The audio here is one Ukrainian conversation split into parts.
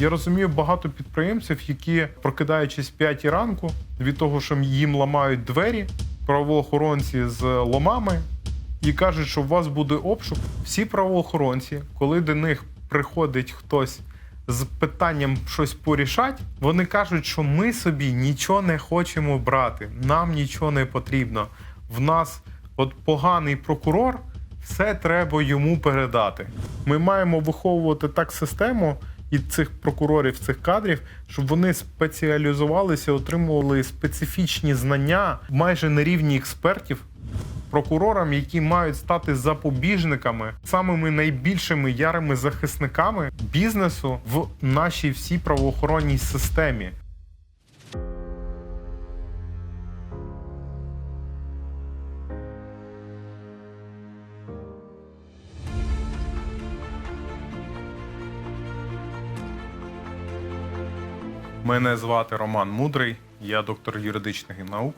Я розумію багато підприємців, які прокидаючись в 5 ранку від того, що їм ламають двері, правоохоронці з ломами, і кажуть, що у вас буде обшук. Всі правоохоронці, коли до них приходить хтось з питанням щось порішать, вони кажуть, що ми собі нічого не хочемо брати, нам нічого не потрібно. В нас от поганий прокурор, все треба йому передати. Ми маємо виховувати так систему і цих прокурорів, цих кадрів, щоб вони спеціалізувалися, отримували специфічні знання майже на рівні експертів прокурорам, які мають стати запобіжниками, самими найбільшими ярими захисниками бізнесу в нашій всій правоохоронній системі. Мене звати Роман Мудрий, я доктор юридичних наук.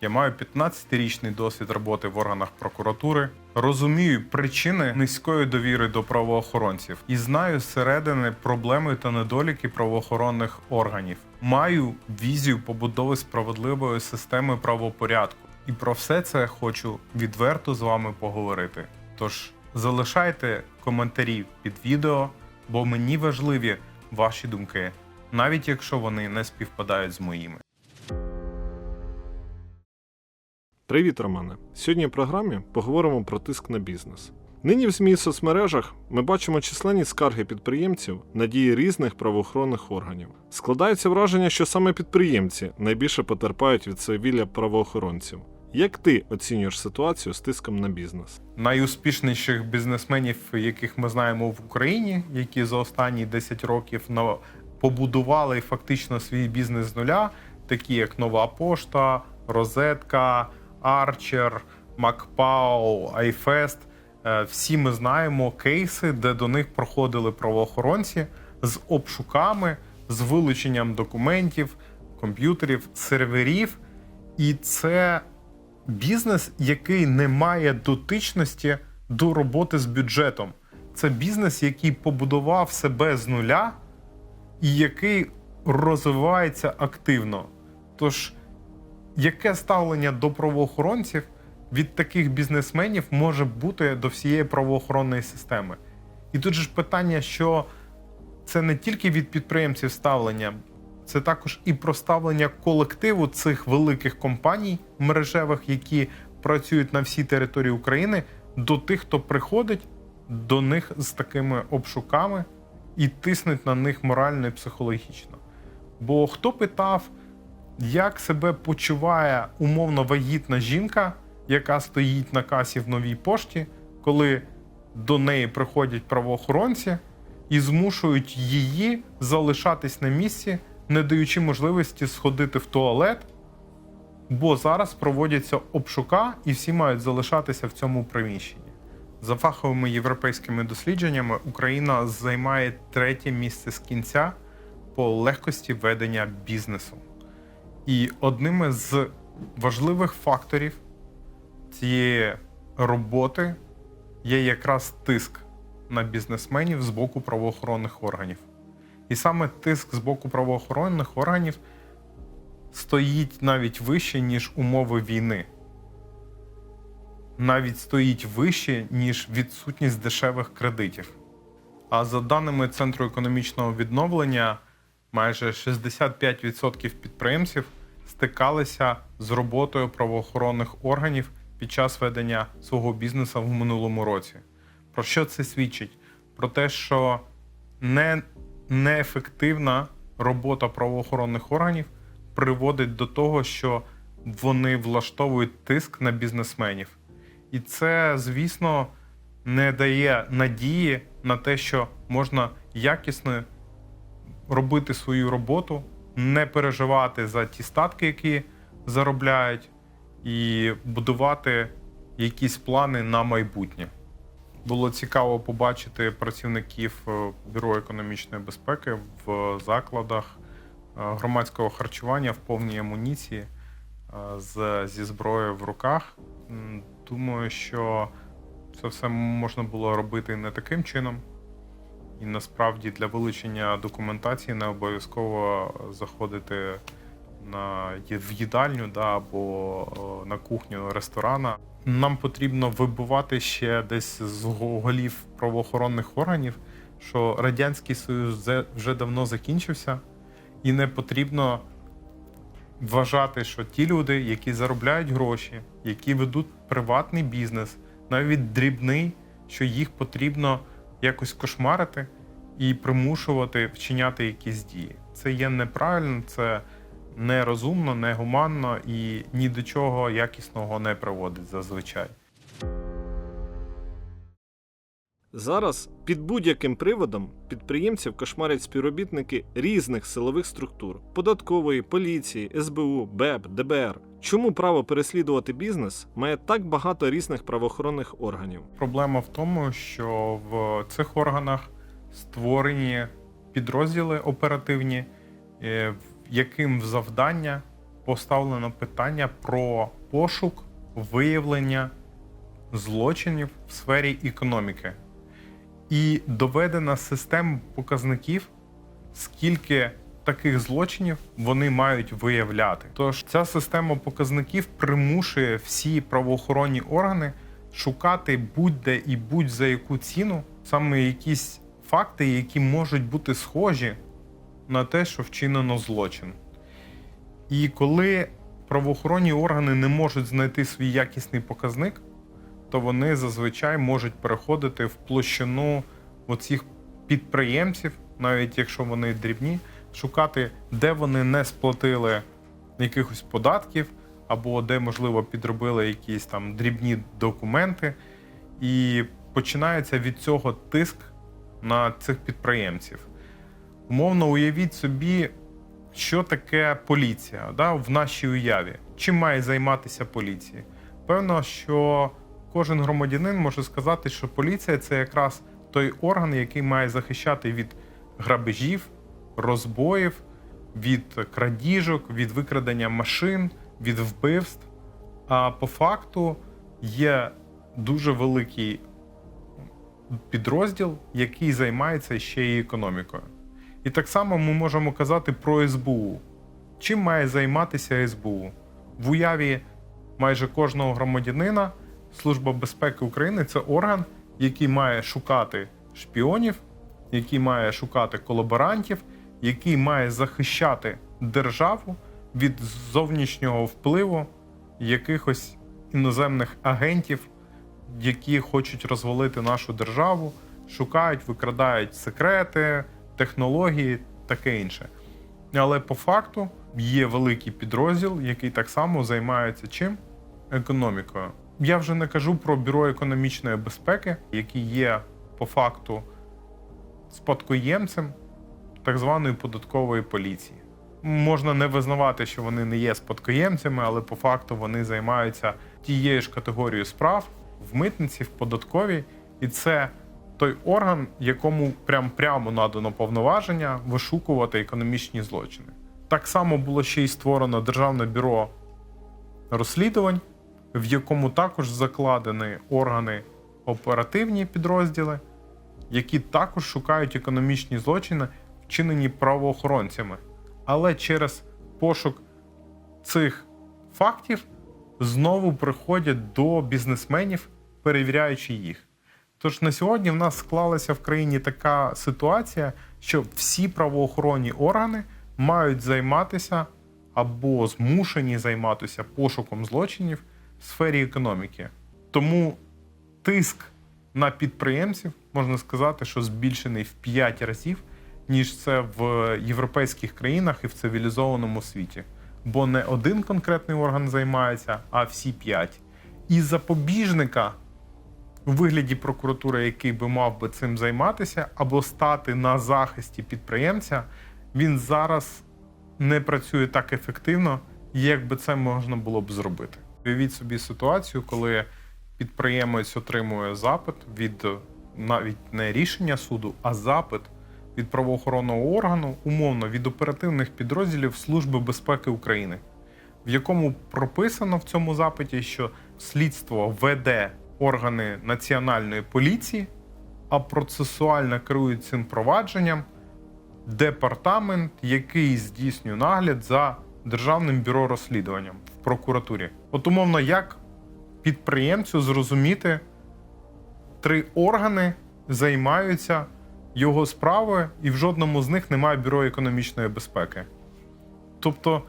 Я маю 15-річний досвід роботи в органах прокуратури, розумію причини низької довіри до правоохоронців і знаю зсередини проблеми та недоліки правоохоронних органів. Маю візію побудови справедливої системи правопорядку. І про все це хочу відверто з вами поговорити. Тож залишайте коментарі під відео, бо мені важливі ваші думки, навіть якщо вони не співпадають з моїми. Привіт, Романе! Сьогодні в програмі поговоримо про тиск на бізнес. Нині в ЗМІ і соцмережах ми бачимо численні скарги підприємців на дії різних правоохоронних органів. Складається враження, що саме підприємці найбільше потерпають від свавілля правоохоронців. Як ти оцінюєш ситуацію з тиском на бізнес? найуспішніших бізнесменів, яких ми знаємо в Україні, які за останні 10 років на- побудували фактично свій бізнес з нуля, такі як Нова Пошта, Розетка, Арчер, Макпау, Айфест. Е, Всі ми знаємо кейси, де до них проходили правоохоронці з обшуками, з вилученням документів, комп'ютерів, серверів. І це бізнес, який не має дотичності до роботи з бюджетом. Це бізнес, який побудував себе з нуля і який розвивається активно. Тож, яке ставлення до правоохоронців від таких бізнесменів може бути до всієї правоохоронної системи? І тут же ж питання, що це не тільки від підприємців ставлення, це також і про ставлення колективу цих великих компаній мережевих, які працюють на всій території України, до тих, хто приходить до них з такими обшуками і тиснуть на них морально і психологічно. Бо хто питав, як себе почуває умовно вагітна жінка, яка стоїть на касі в новій пошті, коли до неї приходять правоохоронці і змушують її залишатись на місці, не даючи можливості сходити в туалет, бо зараз проводяться обшука, і всі мають залишатися в цьому приміщенні. За фаховими європейськими дослідженнями, Україна займає третє місце з кінця по легкості ведення бізнесу. І одним із важливих факторів цієї роботи є якраз тиск на бізнесменів з боку правоохоронних органів. І саме тиск з боку правоохоронних органів стоїть навіть вище, ніж умови війни. Навіть стоїть вище, ніж відсутність дешевих кредитів. А за даними Центру економічного відновлення, майже 65% підприємців стикалися з роботою правоохоронних органів під час ведення свого бізнесу в минулому році. Про що це свідчить? Про те, що не, неефективна робота правоохоронних органів приводить до того, що вони влаштовують тиск на бізнесменів. І це, звісно, не дає надії на те, що можна якісно робити свою роботу, не переживати за ті статки, які заробляють, і будувати якісь плани на майбутнє. Було цікаво побачити працівників е, Бюро економічної безпеки в закладах е, громадського харчування в повній амуніції з, зі зброєю в руках. Думаю, що це все можна було робити не таким чином, І насправді для вилучення документації не обов'язково заходити на в їдальню да, або на кухню ресторана. Нам потрібно вибивати ще десь з голів правоохоронних органів, що Радянський Союз вже давно закінчився, і не потрібно вважати, що ті люди, які заробляють гроші, які ведуть приватний бізнес, навіть дрібний, що їх потрібно якось кошмарити і примушувати вчиняти якісь дії. Це є неправильно, це нерозумно, негуманно і ні до чого якісного не приводить зазвичай. Зараз під будь-яким приводом підприємців кошмарять співробітники різних силових структур податкової, поліції, СБУ, БЕП, ДБР. Чому право переслідувати бізнес має так багато різних правоохоронних органів? Проблема в тому, що в цих органах створені підрозділи оперативні, е, яким в завдання поставлено питання про пошук, виявлення злочинів в сфері економіки. І доведена система показників, скільки таких злочинів вони мають виявляти. Тож ця система показників примушує всі правоохоронні органи шукати будь-де і будь-за яку ціну саме якісь факти, які можуть бути схожі на те, що вчинено злочин. І коли правоохоронні органи не можуть знайти свій якісний показник, то вони зазвичай можуть переходити в площину оцих підприємців, навіть якщо вони дрібні, шукати, де вони не сплатили якихось податків, або де, можливо, підробили якісь там дрібні документи. І починається від цього тиск на цих підприємців. Умовно, уявіть собі, що таке поліція да, в нашій уяві. Чим має займатися поліція? Певно, що кожен громадянин може сказати, що поліція це якраз той орган, який має захищати від грабежів, розбоїв, від крадіжок, від викрадення машин, від вбивств. А по факту є дуже великий підрозділ, який займається ще й економікою. І так само ми можемо казати про СБУ. Чим має займатися СБУ? В уяві майже кожного громадянина Служба безпеки України це орган, який має шукати шпіонів, який має шукати колаборантів, який має захищати державу від зовнішнього впливу якихось іноземних агентів, які хочуть розвалити нашу державу, шукають, викрадають секрети, технології, таке інше. Але по факту є великий підрозділ, який так само займається чим? Економікою. Я вже не кажу про бюро економічної безпеки, які є по факту спадкоємцем так званої податкової поліції. Можна не визнавати, що вони не є спадкоємцями, але по факту вони займаються тією ж категорією справ в митниці, в податковій, і це той орган, якому прям прямо надано повноваження вишукувати економічні злочини. Так само було ще й створено Державне бюро розслідувань, в якому також закладені органи оперативні підрозділи, які також шукають економічні злочини, вчинені правоохоронцями. Але через пошук цих фактів знову приходять до бізнесменів, перевіряючи їх. Тож на сьогодні в нас склалася в країні така ситуація, що всі правоохоронні органи мають займатися або змушені займатися пошуком злочинів сфері економіки. Тому тиск на підприємців можна сказати, що збільшений в 5 разів, ніж це в європейських країнах і в цивілізованому світі. Бо не один конкретний орган займається, а всі п'ять. І запобіжника у вигляді прокуратури, який би мав би цим займатися, або стати на захисті підприємця, він зараз не працює так ефективно, як би це можна було б зробити. Уявіть собі ситуацію, коли підприємець отримує запит від навіть не рішення суду, а запит від правоохоронного органу, умовно від оперативних підрозділів Служби безпеки України, в якому прописано в цьому запиті, що слідство веде органи національної поліції, а процесуально керує цим провадженням департамент, який здійснює нагляд за Державним бюро розслідуванням прокуратурі. От умовно, як підприємцю зрозуміти, три органи займаються його справою, і в жодному з них немає бюро економічної безпеки. Тобто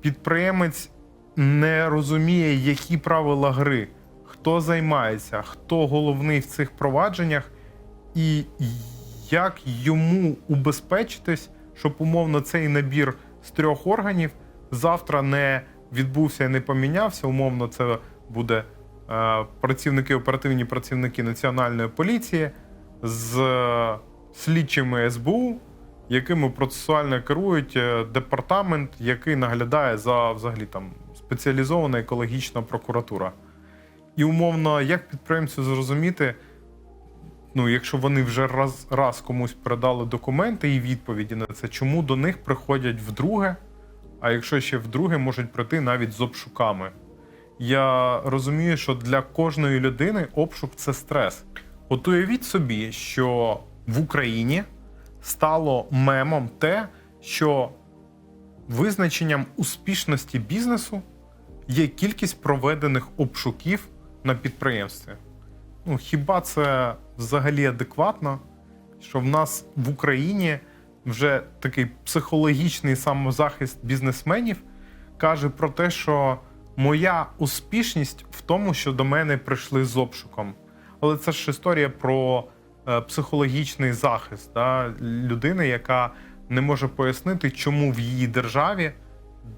підприємець не розуміє, які правила гри, хто займається, хто головний в цих провадженнях, і як йому убезпечитись, щоб умовно цей набір з трьох органів завтра не відбувся і не помінявся. Умовно, це буде е, працівники, оперативні працівники Національної поліції з е, слідчими СБУ, якими процесуально керують е, департамент, який наглядає за взагалі там спеціалізована екологічна прокуратура. І умовно, як підприємцю зрозуміти, ну, якщо вони вже раз, раз комусь передали документи і відповіді на це, чому до них приходять вдруге, а якщо ще вдруге, можуть прийти навіть з обшуками. Я розумію, що для кожної людини обшук це стрес. От уявіть собі, що в Україні стало мемом те, що визначенням успішності бізнесу є кількість проведених обшуків на підприємстві. Ну, хіба це взагалі адекватно, що в нас в Україні вже такий психологічний самозахист бізнесменів каже про те, що моя успішність в тому, що до мене прийшли з обшуком. Але це ж історія про е, психологічний захист да, людини, яка не може пояснити, чому в її державі,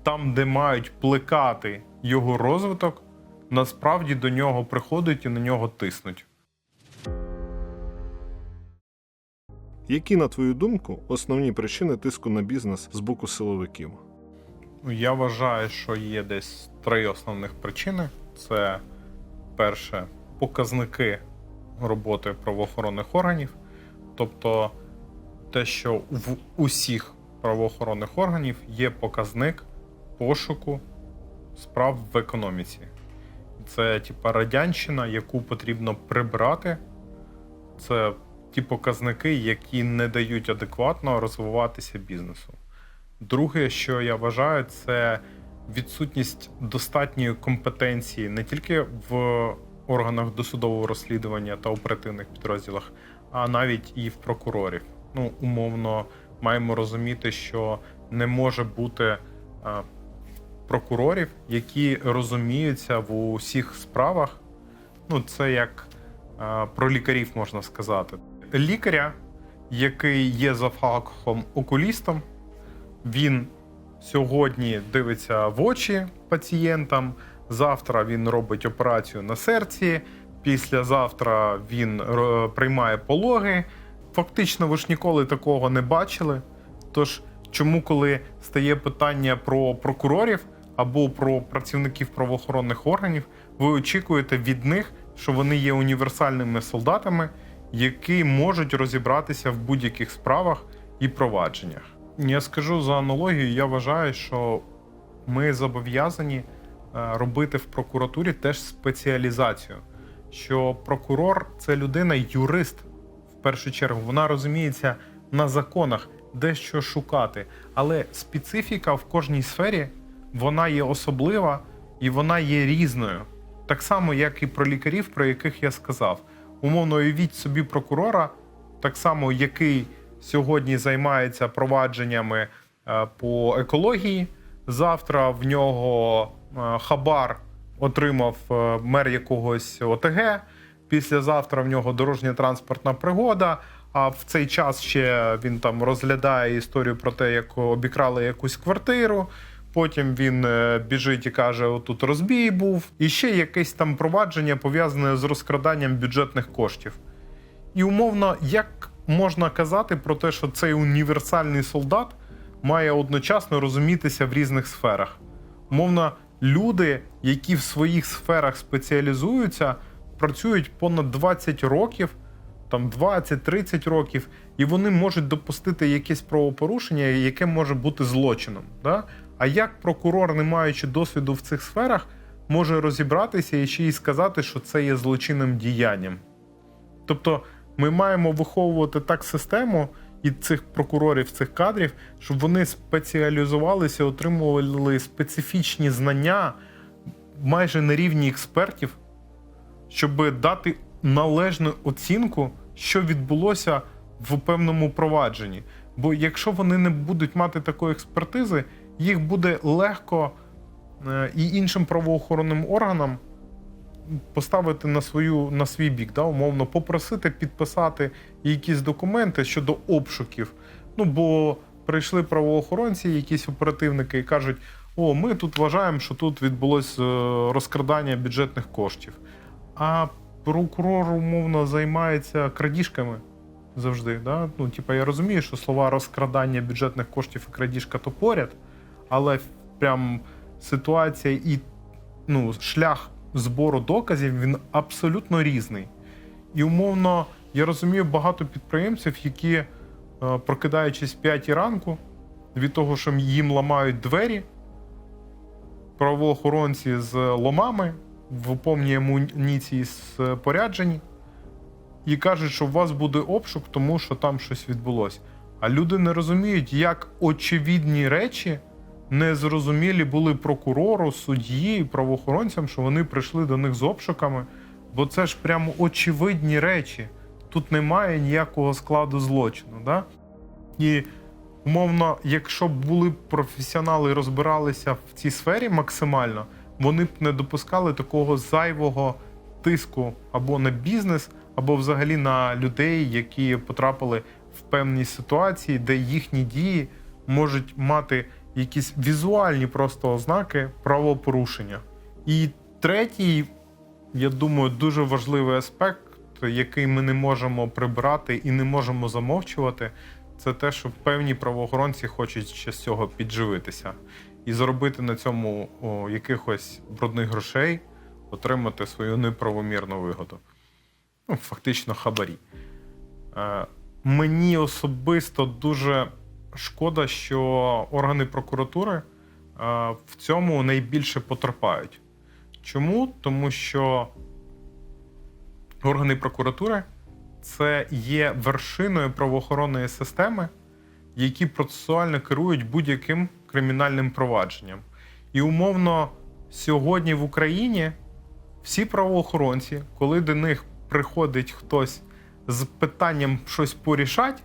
там, де мають плекати його розвиток, насправді до нього приходять і на нього тиснуть. Які, на твою думку, основні причини тиску на бізнес з боку силовиків? Ну, Я вважаю, що є десь три основних причини: це перше показники роботи правоохоронних органів, тобто те, що в усіх правоохоронних органів є показник пошуку справ в економіці. Це типа радянщина, яку потрібно прибрати. Це ті показники, які не дають адекватно розвиватися бізнесу. Друге, що я вважаю, це відсутність достатньої компетенції не тільки в органах досудового розслідування та оперативних підрозділах, а навіть і в прокурорів. Ну, умовно, маємо розуміти, що не може бути а, прокурорів, які розуміються в усіх справах. Ну, це як а, про лікарів можна сказати. Лікаря, який є за фахом окулістом, він сьогодні дивиться в очі пацієнтам. Завтра він робить операцію на серці. Післязавтра він приймає пологи. Фактично, ви ж ніколи такого не бачили. Тож, чому, коли стає питання про прокурорів або про працівників правоохоронних органів, ви очікуєте від них, що вони є універсальними солдатами, які можуть розібратися в будь-яких справах і провадженнях? Я скажу за аналогію, я вважаю, що ми зобов'язані е, робити в прокуратурі теж спеціалізацію. Що прокурор це людина, юрист в першу чергу. Вона розуміється на законах, де що шукати. Але специфіка в кожній сфері вона є особлива і вона є різною. Так само, як і про лікарів, про яких я сказав. Умовно, уявіть собі прокурора, так само, який сьогодні займається провадженнями е, по екології. Завтра в нього е, хабар отримав е, мер якогось ОТГ. Післязавтра в нього дорожня транспортна пригода. А в цей час ще він там розглядає історію про те, як обікрали якусь квартиру. Потім він е, біжить і каже: отут розбій був. І ще якесь там провадження пов'язане з розкраданням бюджетних коштів. І умовно, як можна казати про те, що цей універсальний солдат має одночасно розумітися в різних сферах? Умовно, люди, які в своїх сферах спеціалізуються, працюють понад 20 років, там 20-30 років, і вони можуть допустити якесь правопорушення, яке може бути злочином. Да? А як прокурор, не маючи досвіду в цих сферах, може розібратися і ще й сказати, що це є злочинним діянням? Тобто Ми маємо виховувати так систему і цих прокурорів, цих кадрів, щоб вони спеціалізувалися, отримували специфічні знання майже на рівні експертів, щоб дати належну оцінку, що відбулося в певному провадженні. Бо якщо вони не будуть мати такої експертизи, їх буде легко е, і іншим правоохоронним органам поставити на свою на свій бік, да, умовно, попросити підписати якісь документи щодо обшуків. Ну бо прийшли правоохоронці, якісь оперативники і кажуть: о, ми тут вважаємо, що тут відбулось е, розкрадання бюджетних коштів. А прокурор умовно займається крадіжками завжди. Да? Ну, типа, я розумію, що слова розкрадання бюджетних коштів і крадіжка то поряд, але прям ситуація і ну, шлях збору доказів він абсолютно різний. І умовно, я розумію багато підприємців, які, е, прокидаючись в 5 ранку, від того, що їм ламають двері, правоохоронці з ломами в повній амуніції споряджені, і кажуть, що у вас буде обшук, тому що там щось відбулося. А люди не розуміють, як очевидні речі незрозумілі були прокурору, судді правоохоронцям, що вони прийшли до них з обшуками. Бо це ж прямо очевидні речі. Тут немає ніякого складу злочину. Да? І умовно, якщо б були професіонали і розбиралися в цій сфері максимально, вони б не допускали такого зайвого тиску або на бізнес, або взагалі на людей, які потрапили в певні ситуації, де їхні дії можуть мати якісь візуальні просто ознаки правопорушення. І третій, я думаю, дуже важливий аспект, який ми не можемо прибрати і не можемо замовчувати, це те, що певні правоохоронці хочуть ще з цього підживитися і заробити на цьому о, якихось брудних грошей, отримати свою неправомірну вигоду. Ну, фактично хабарі. Е, мені особисто дуже шкода, що органи прокуратури е, в цьому найбільше потерпають. Чому? Тому що органи прокуратури це є вершиною правоохоронної системи, які процесуально керують будь-яким кримінальним провадженням. І умовно, сьогодні в Україні всі правоохоронці, коли до них приходить хтось з питанням щось порішати,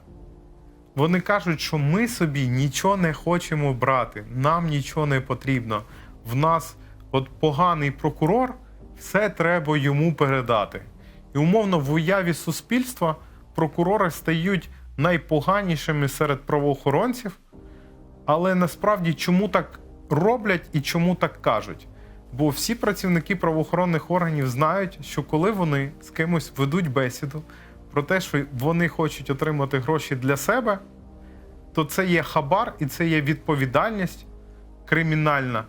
вони кажуть, що ми собі нічого не хочемо брати, нам нічого не потрібно. В нас от поганий прокурор, все треба йому передати. І умовно в уяві суспільства прокурори стають найпоганішими серед правоохоронців, але насправді чому так роблять і чому так кажуть? Бо всі працівники правоохоронних органів знають, що коли вони з кимось ведуть бесіду про те, що вони хочуть отримати гроші для себе, то це є хабар і це є відповідальність кримінальна,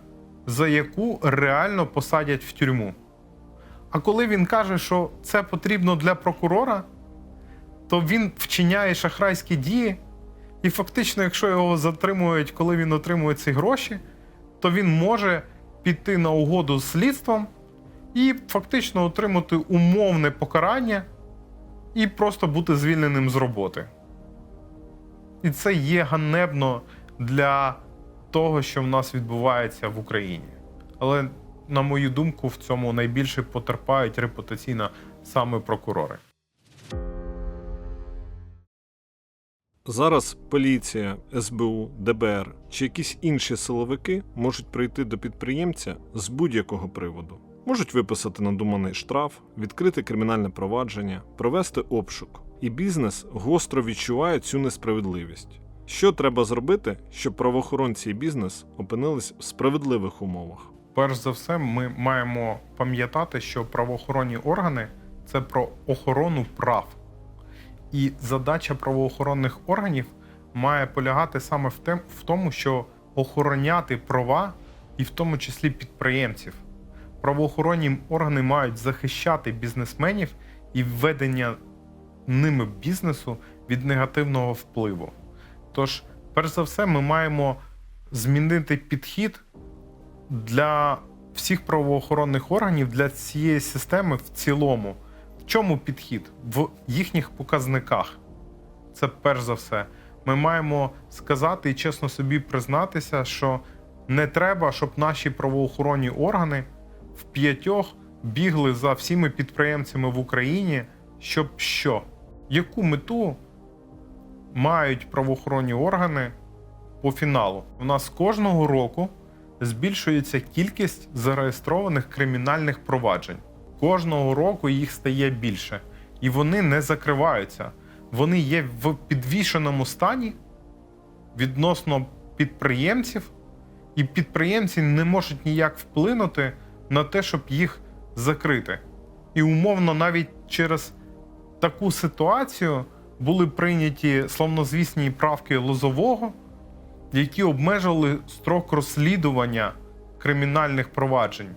за яку реально посадять в тюрму. А коли він каже, що це потрібно для прокурора, то він вчиняє шахрайські дії, і фактично, якщо його затримують, коли він отримує ці гроші, то він може піти на угоду з слідством і фактично отримати умовне покарання і просто бути звільненим з роботи. І це є ганебно для того, що в нас відбувається в Україні. Але, на мою думку, в цьому найбільше потерпають репутаційно саме прокурори. Зараз поліція, СБУ, ДБР чи якісь інші силовики можуть прийти до підприємця з будь-якого приводу. Можуть виписати надуманий штраф, відкрити кримінальне провадження, провести обшук. І бізнес гостро відчуває цю несправедливість. Що треба зробити, щоб правоохоронці і бізнес опинились в справедливих умовах? Перш за все, ми маємо пам'ятати, що правоохоронні органи це про охорону прав. І задача правоохоронних органів має полягати саме в, тому, що охороняти права, і в тому числі підприємців. Правоохоронні органи мають захищати бізнесменів і введення ними бізнесу від негативного впливу. Тож, перш за все, ми маємо змінити підхід для всіх правоохоронних органів, для цієї системи в цілому. В чому підхід? В їхніх показниках. Це перш за все. Ми маємо сказати і чесно собі признатися, що не треба, щоб наші правоохоронні органи в п'ятьох бігли за всіми підприємцями в Україні, щоб що? Яку мету мають правоохоронні органи по фіналу? У нас кожного року збільшується кількість зареєстрованих кримінальних проваджень. Кожного року їх стає більше, і вони не закриваються. Вони є в підвішеному стані відносно підприємців, і підприємці не можуть ніяк вплинути на те, щоб їх закрити. І умовно, навіть через таку ситуацію були прийняті славнозвісні правки Лозового, які обмежували строк розслідування кримінальних проваджень.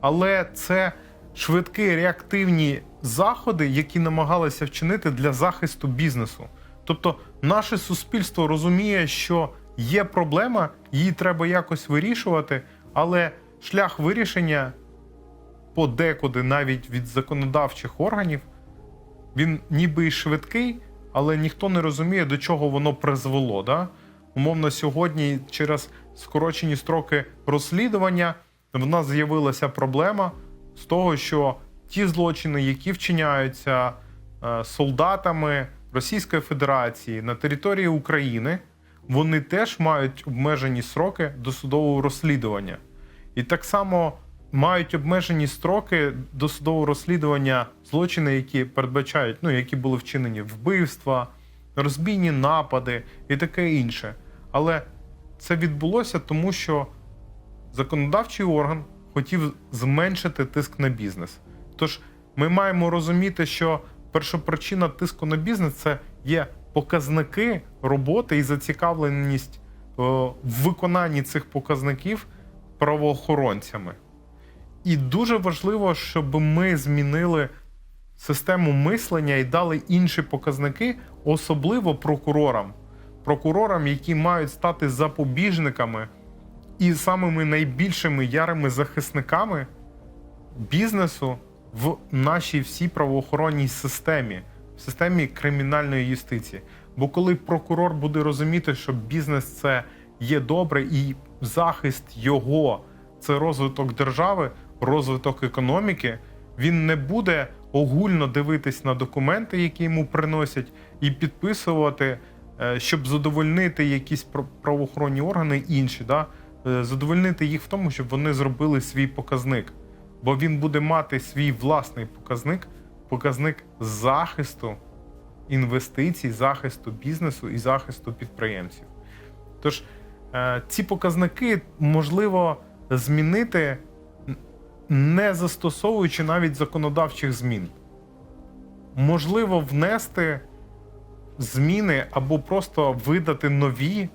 Але це швидкі реактивні заходи, які намагалися вчинити для захисту бізнесу. Тобто, наше суспільство розуміє, що є проблема, її треба якось вирішувати, але шлях вирішення подекуди навіть від законодавчих органів, він ніби і швидкий, але ніхто не розуміє, до чого воно призвело. Да? Умовно, сьогодні через скорочені строки розслідування в нас з'явилася проблема з того, що ті злочини, які вчиняються е, солдатами Російської Федерації на території України, вони теж мають обмежені сроки досудового розслідування. І так само мають обмежені строки досудового розслідування злочини, які передбачають, ну які були вчинені вбивства, розбійні напади і таке інше. Але це відбулося тому, що законодавчий орган хотів зменшити тиск на бізнес. Тож ми маємо розуміти, що першопричина тиску на бізнес це є показники роботи і зацікавленість е, в виконанні цих показників правоохоронцями. І дуже важливо, щоб ми змінили систему мислення і дали інші показники, особливо прокурорам. Прокурорам, які мають стати запобіжниками і самими найбільшими ярими захисниками бізнесу в нашій всій правоохоронній системі, в системі кримінальної юстиції. Бо коли прокурор буде розуміти, що бізнес це є добре, і захист його це розвиток держави, розвиток економіки, він не буде огульно дивитись на документи, які йому приносять, і підписувати, е, щоб задовольнити якісь пр- правоохоронні органи інші, да? е, задовольнити їх в тому, щоб вони зробили свій показник. Бо він буде мати свій власний показник, показник захисту інвестицій, захисту бізнесу і захисту підприємців. Тож ці показники можливо змінити, не застосовуючи навіть законодавчих змін. Можливо, внести зміни або просто видати нові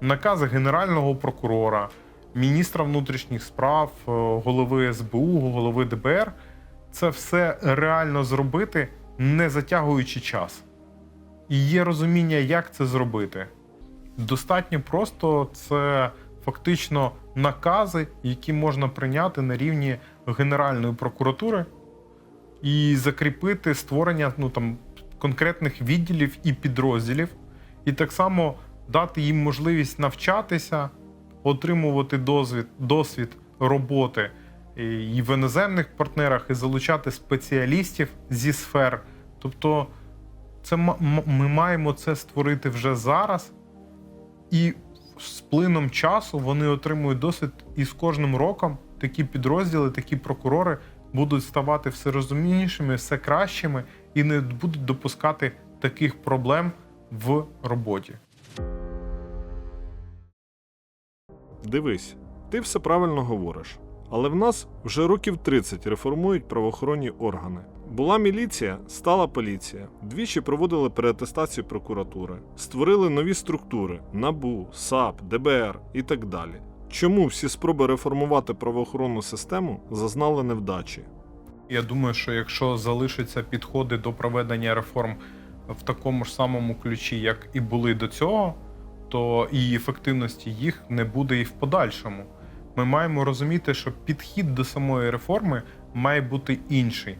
накази Генерального прокурора, міністра внутрішніх справ, е, голови СБУ, голови ДБР. Це все реально зробити, не затягуючи час. І є розуміння, як це зробити. Достатньо просто це фактично накази, які можна прийняти на рівні Генеральної прокуратури і закріпити створення ну, там, конкретних відділів і підрозділів, і так само дати їм можливість навчатися, отримувати досвід, досвід роботи і в іноземних партнерах, і залучати спеціалістів зі сфер. Тобто, це ми маємо це створити вже зараз, і з плином часу вони отримують досвід, і з кожним роком такі підрозділи, такі прокурори будуть ставати все розумнішими, все кращими і не будуть допускати таких проблем в роботі. Дивись, ти все правильно говориш. Але в нас вже років 30 реформують правоохоронні органи. Була міліція, стала поліція. Двічі проводили переатестацію прокуратури, створили нові структури НАБУ, САП, ДБР і так далі. Чому всі спроби реформувати правоохоронну систему зазнали невдачі? Я думаю, що якщо залишаться підходи до проведення реформ в такому ж самому ключі, як і були до цього, то і ефективності їх не буде і в подальшому. Ми маємо розуміти, що підхід до самої реформи має бути інший.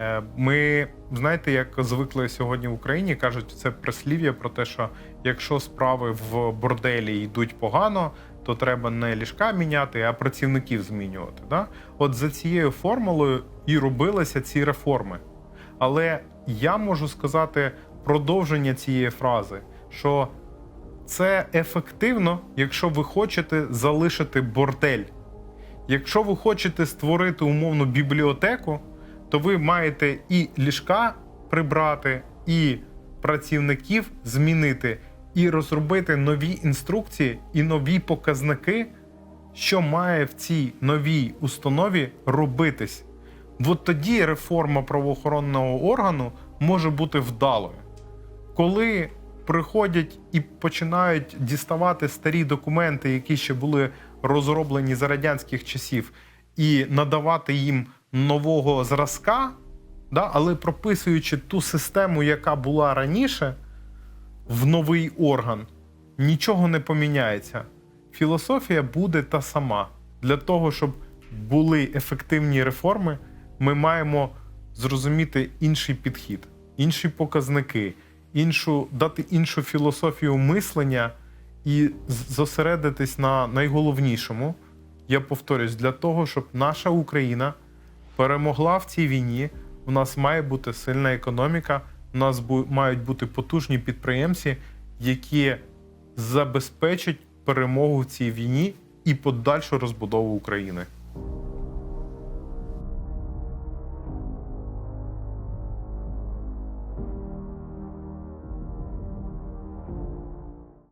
Е, Ми знаєте, як звикли сьогодні в Україні, кажуть це прислів'я про те, що якщо справи в борделі йдуть погано, то треба не ліжка міняти, а працівників змінювати. Да? От за цією формулою і робилися ці реформи. Але я можу сказати продовження цієї фрази, що це ефективно, якщо ви хочете залишити бордель. Якщо ви хочете створити умовну бібліотеку, то ви маєте і ліжка прибрати, і працівників змінити, і розробити нові інструкції і нові показники, що має в цій новій установі робитись. От тоді реформа правоохоронного органу може бути вдалою. Коли приходять і починають діставати старі документи, які ще були розроблені за радянських часів, і надавати їм нового зразка, да, але прописуючи ту систему, яка була раніше, в новий орган, нічого не поміняється. Філософія буде та сама. Для того, щоб були ефективні реформи, ми маємо зрозуміти інший підхід, інші показники, іншу, дати іншу філософію мислення і зосередитись на найголовнішому. Я повторюсь, для того, щоб наша Україна перемогла в цій війні, у нас має бути сильна економіка, у нас бу- мають бути потужні підприємці, які забезпечать перемогу в цій війні і подальшу розбудову України.